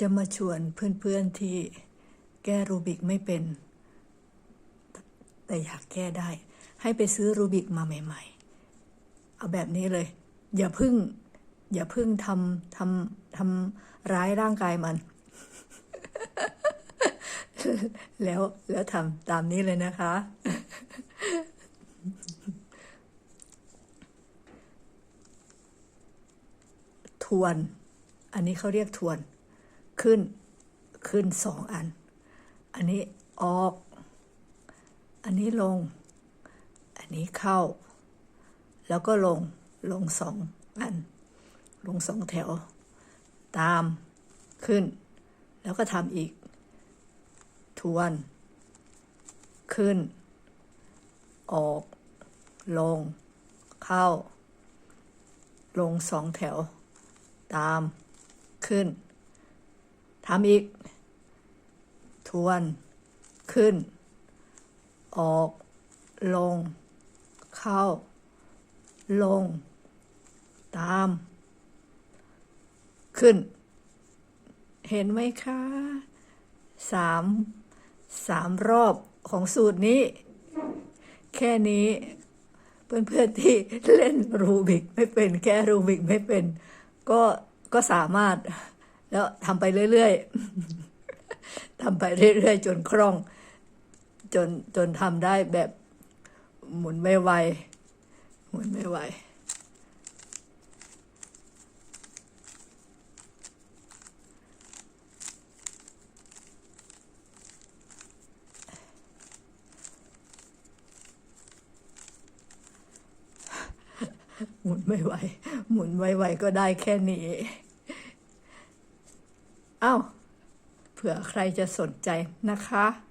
จะมาชวนเพื่อนๆที่แก้รูบิกไม่เป็น แต่อยากแก้ได้ ให้ไปซื้อรูบิกมาใหม่ ๆ เอาแบบนี้เลย อย่าพึ่ง อย่าพึ่งทำทำทำร้ายร่างกายมัน แล้วแล้วทำตามนี้เลยนะคะ ทวน อันนี้เขาเรียกทวน ขึ้น ขึ้นสองอัน อันนี้ออก อันนี้ลง อันนี้เข้า แล้วก็ลง ลงสองอัน ลงสองแถว ตาม ขึ้น แล้วก็ทำอีก ทวน ขึ้น ออก ลง เข้า ลงสองแถว ตาม ขึ้น ทำอีก ทวน ขึ้น ออก ลง เข้า ลง ตาม ขึ้น เห็นไหมคะสามสามรอบของสูตรนี้ แค่นี้เพื่อนๆที่เล่นรูบิกไม่เป็นแก้รูบิกไม่เป็น ก็ก็สามารถ แล้วทำไปเรื่อยๆทำไปเรื่อยๆ จนคล่อง จนจนทำได้แบบหมุนไม่ไวหมุนไม่ไวหมุนไม่ไหว หมุนไวๆก็ได้แค่นี้ อ้าเผื่อใครจะสนใจนะคะ